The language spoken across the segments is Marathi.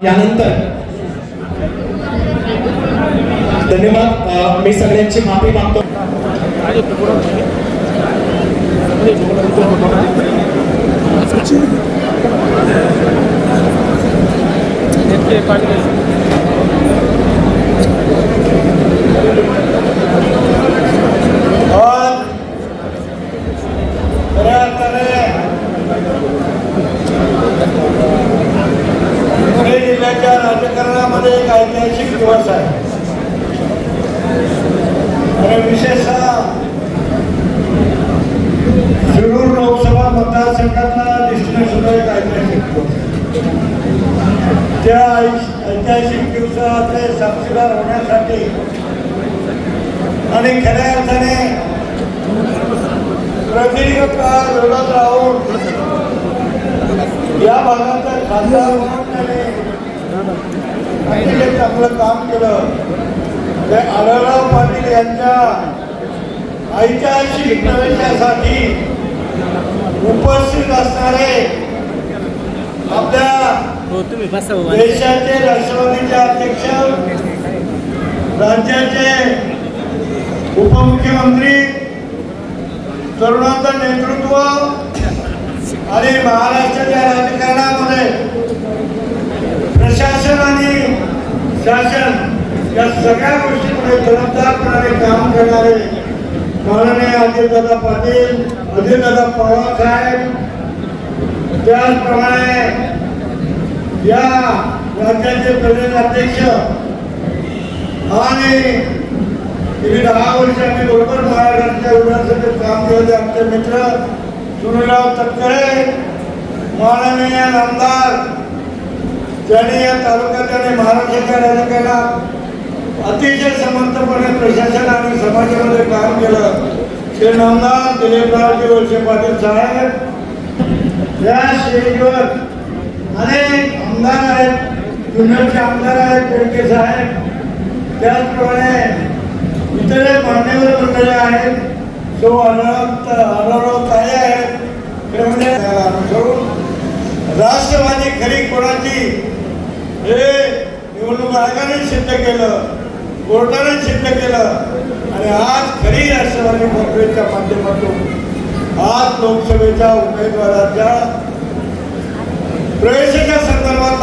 यानंतर धन्यवाद मी सगळ्यांची माफी मागतो और खऱ्या अर्थाने पुणे जिल्ह्याच्या राजकारणामध्ये एक ऐतिहासिक दिवस आहे आणि विशेषतः शिरूर लोकसभा मतदारसंघातला दृष्टीने सुद्धा एक ऐतिहासिक दिवस त्या ऐतिहासिक दिवसाचे साक्षीदार होण्यासाठी आणि खऱ्या अर्थाने प्रदीर्घ काळ विरोधात राहून या भागाचा खासदार म्हणून त्यांनी अतिशय चांगलं काम केलं. ते आढळराव पाटील यांच्या ऐतिहासिक प्रवेशासाठी उपस्थित असणारे देशाचे राष्ट्रवादीचे अध्यक्ष राज्याचे उपमुख्यमंत्री तरुणाचं नेतृत्व आणि महाराष्ट्राच्या राजकारणामध्ये प्रशासन आणि शासन या सगळ्या गोष्टीमध्ये जबाबदारपणाने काम करणारे माननीय अजितदादा पाटील अजितदादा पवार साहेब त्याचप्रमाणे या राज्याचे प्रदेश अध्यक्ष आणि गेली दहा वर्ष आम्ही बरोबर महाराष्ट्राच्या विधानसभेत काम केले ते आमचे मित्र सुनीलराव तटकरे माननीय आमदार ज्यांनी या तालुक्यात आणि महाराष्ट्राच्या राजकारणात अतिशय समर्थपणे प्रशासन आणि समाजामध्ये काम केलं. ते नामदार दिलीपरावजी वळसे पाटील साहेब या स्टेजवर अनेक आमदार आहेत जुन्नरचे आमदार आहेत बेडके साहेब. त्याचप्रमाणे इतर मान्यवर मंडळे आहेत. तो अनंत अनराव ताई आहेत. ते म्हणजे राष्ट्रवादी खरी कोणाची? हे निवडणूक आयोगाने सिद्ध केलं कोर्टाने सिद्ध केलं. आणि आज खरी राष्ट्रवादी काँग्रेसच्या माध्यमातून आज लोकसभेच्या उमेदवाराच्या प्रवेशाच्या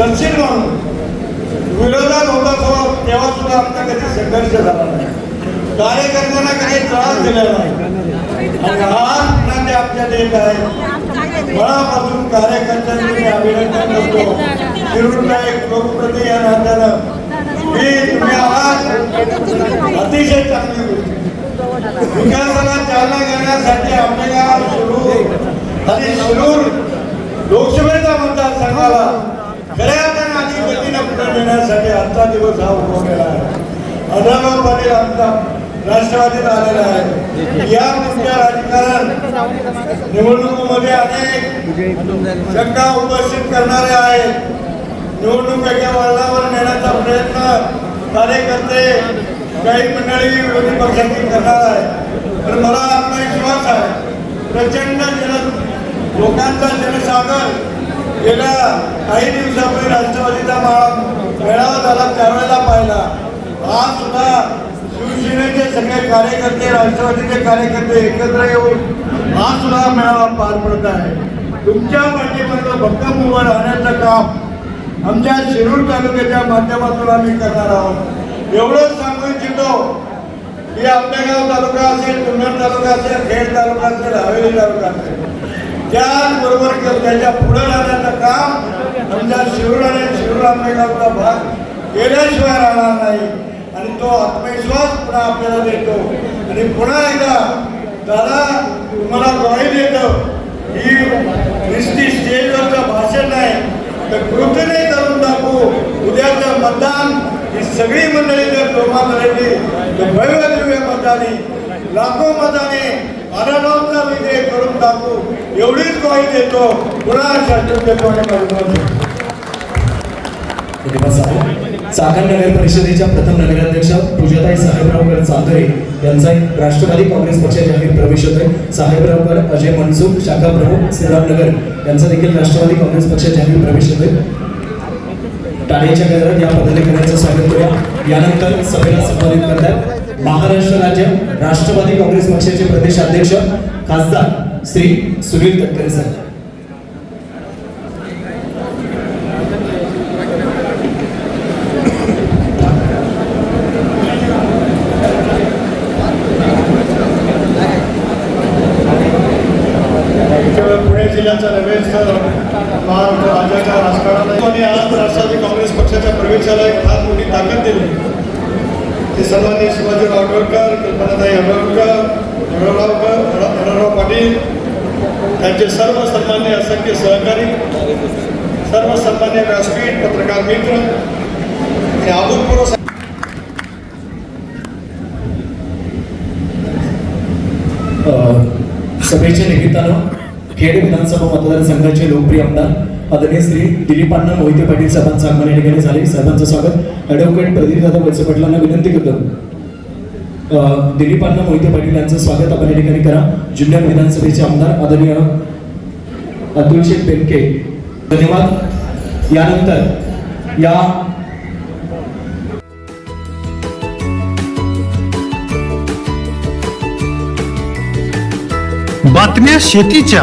सनशील म्हणून. विरोधात होता तो तेव्हा सुद्धा आमचा कधी संघर्ष झाला नाही. कार्यकर्त्यांना काही त्रास दिला नाही. आणि आज पुन्हा आमच्या देत आहे. मनापासून कार्यकर्त्यांनी मी अभिनंदन करतो. शिरूरचा एक लोकप्रति या नात्यानं. मी तुम्ही आहात. अतिशय चांगली गोष्ट. विकासाला चालना करण्यासाठी आपल्याला गाव शिरूर आणि शिरूर लोकसभेचा मतदारसंघाला खऱ्या देण्यासाठी आजचा दिवस हा उभवलेला आहे. आढळराव पाटील आमचा राष्ट्रवादीत आलेला आहे. या पुढच्या राजकारण निवडणुकीमध्ये अनेक शंका उपस्थित करणारे आहेत. निवडणूक एका वळणावर नेण्याचा प्रयत्न कार्यकर्ते काही मंडळी विरोधी पक्षातील करणार आहे तर मला आत्मविश्वास आहे. प्रचंड जन लोकांचा जनसागर गेल्या काही दिवसापूर्वी राष्ट्रवादीचा मेळावा झाला त्यावेळेला पाहिला. आज सुद्धा शिवसेनेचे सगळे कार्यकर्ते राष्ट्रवादीचे कार्यकर्ते एकत्र येऊन आज सुद्धा मेळावा पार पडत आहे. तुमच्या पाठीमध्ये भक्कम उभं राहण्याचं काम आमच्या शिरूर तालुक्याच्या माध्यमातून आम्ही करणार आहोत. एवढंच सांगू इच्छितो की आंबेगाव तालुका असेल जुन्नर तालुका असेल खेड तालुका असेल हवेली तालुका असेल. त्याचबरोबर के- त्याच्या पुढे राहण्याचं काम आमच्या शिरूर आणि आंबेगावचा भाग केल्याशिवाय राहणार नाही. आणि तो आत्मविश्वास पुन्हा आपल्याला देतो. आणि पुन्हा एकदा दादा तुम्हाला ग्वाही देतो ही नुसती स्टेजवरचं भाषण नाही तर कृतीने करून दाखवू. दाखवू उद्याचं मतदान ही सगळी मंडळी जर जोमात राहिली तर भव्य दिव्य मतदानी लाखो मताने आढळरावचा विजय करून दाखवू एवढीच ग्वाही देतो. पुन्हा शासन देतो आणि चाकण नगर परिषदेच्या प्रथम नगराध्यक्ष पूजाताई साहेबरावकर चांदरे यांचा एक राष्ट्रवादी काँग्रेस पक्षात जाहीर प्रवेश होतोय. साहेबरावकर अजय मनसुख शाखा प्रमुख श्रीराम नगर यांचा देखील राष्ट्रवादी काँग्रेस पक्षात जाहीर प्रवेश होतोय. टाळेच्या गजरात या पदाधिकाऱ्यांचं स्वागत करूया. यानंतर सभेला संबोधित करतात महाराष्ट्र राज्य राष्ट्रवादी काँग्रेस पक्षाचे प्रदेशाध्यक्ष खासदार श्री सुनील तटकरे साहेब. पुणे जिल्ह्याचा महाराष्ट्र राज्याच्या राजकारणात आणि आज राष्ट्रवादी काँग्रेस पक्षाच्या प्रवेशाला एक फार मोठी ताकद दिली. ते सन्माननीय शिवाजीराव आडवळकर कल्पनाताई आंबेडकर हरवरावकर हरवराव पाटील त्यांचे सर्व सन्मान्य असंख्य सहकारी सर्व सन्मान्य व्यासपीठ पत्रकार मित्र आणि अभूतपूर्व सभेचे निमित्तानं खेड विधानसभा मतदारसंघाचे लोकप्रिय आमदार आदरणीय श्री दिलीपांना मोहिते पाटील साहेबांचं आगमन या ठिकाणी झाले. साहेबांचं स्वागत. ॲडव्होकेट प्रदीप दादा वळसे पाटलांना विनंती करतो. दिलीपांना मोहिते पाटील यांचं स्वागत आपण या ठिकाणी करा. जुन्नर विधानसभेचे आमदार आदरणीय अतुल शेठ बेनके धन्यवाद. यानंतर या बातम्या शेतीच्या.